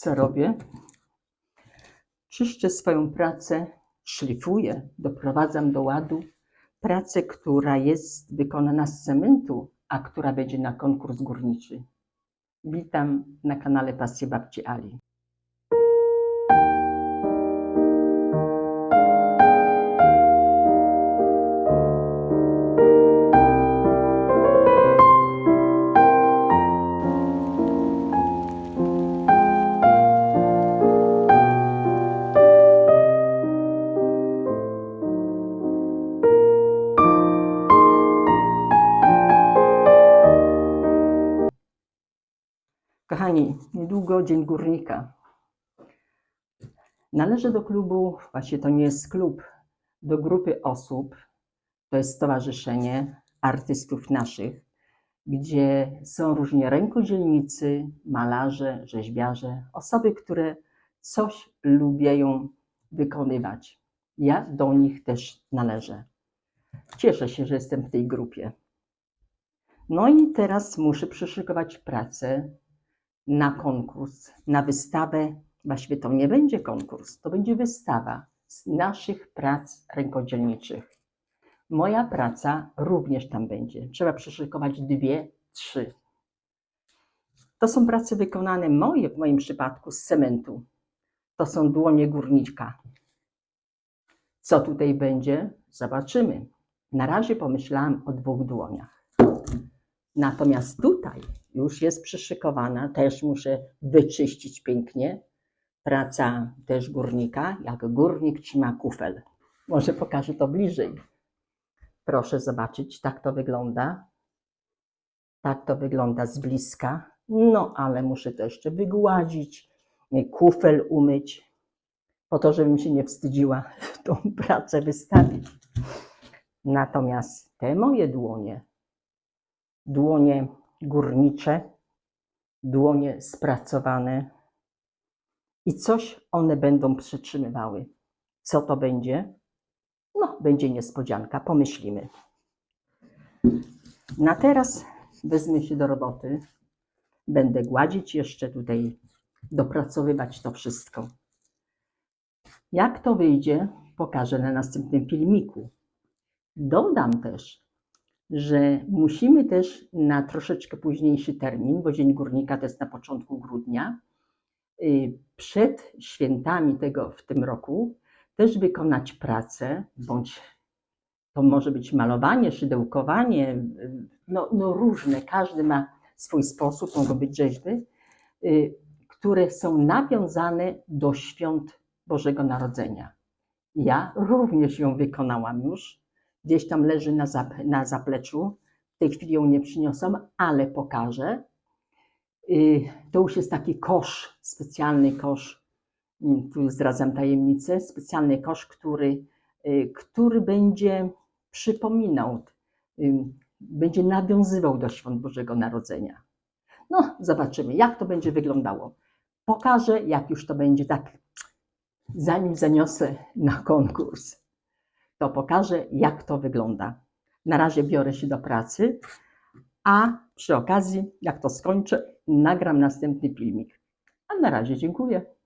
Co robię? Czyszczę swoją pracę, szlifuję, doprowadzam do ładu pracę, która jest wykonana z cementu, a która będzie na konkurs górniczy. Witam na kanale Pasje Babci Ali. Kochani, niedługo Dzień Górnika. Należę do klubu, właśnie to nie jest klub, do grupy osób, to jest stowarzyszenie artystów naszych, gdzie są różni rękodzielnicy, malarze, rzeźbiarze, osoby, które coś lubią wykonywać. Ja do nich też należę. Cieszę się, że jestem w tej grupie. No i teraz muszę przyszykować pracę na konkurs, na wystawę. Właściwie to nie będzie konkurs, to będzie wystawa z naszych prac rękodzielniczych. Moja praca również tam będzie. Trzeba przyszykować dwie, trzy. To są prace wykonane moje, w moim przypadku z cementu. To są dłonie górniczka. Co tutaj będzie? Zobaczymy. Na razie pomyślałam o dwóch dłoniach. Natomiast tutaj już jest przyszykowana, też muszę wyczyścić pięknie. Praca też górnika, jak górnik trzyma kufel. Może pokażę to bliżej. Proszę zobaczyć, tak to wygląda. Tak to wygląda z bliska. No, ale muszę to jeszcze wygładzić, kufel umyć, po to, żebym się nie wstydziła tą pracę wystawić. Natomiast te moje dłonie, dłonie górnicze, dłonie spracowane i coś one będą przytrzymywały. Co to będzie? No, będzie niespodzianka, pomyślimy. Na teraz wezmę się do roboty. Będę gładzić jeszcze tutaj, dopracowywać to wszystko. Jak to wyjdzie, pokażę na następnym filmiku. Dodam też, że musimy też na troszeczkę późniejszy termin, bo Dzień Górnika to jest na początku grudnia, y, przed świętami tego w tym roku też wykonać pracę, bądź to może być malowanie, szydełkowanie, y, no, no różne, każdy ma swój sposób, mogą być rzeźby, y, które są nawiązane do świąt Bożego Narodzenia. Ja również ją wykonałam już, gdzieś tam leży na, zap, na zapleczu. W tej chwili ją nie przyniosłam, ale pokażę. Y, To już jest taki kosz, specjalny kosz. Mm, Tu zdradzam tajemnicę. Specjalny kosz, który, y, który będzie przypominał, y, będzie nawiązywał do świąt Bożego Narodzenia. No, zobaczymy, jak to będzie wyglądało. Pokażę, jak już to będzie tak, zanim zaniosę na konkurs to pokażę, jak to wygląda. Na razie biorę się do pracy, a przy okazji, jak to skończę, nagram następny filmik. A na razie dziękuję.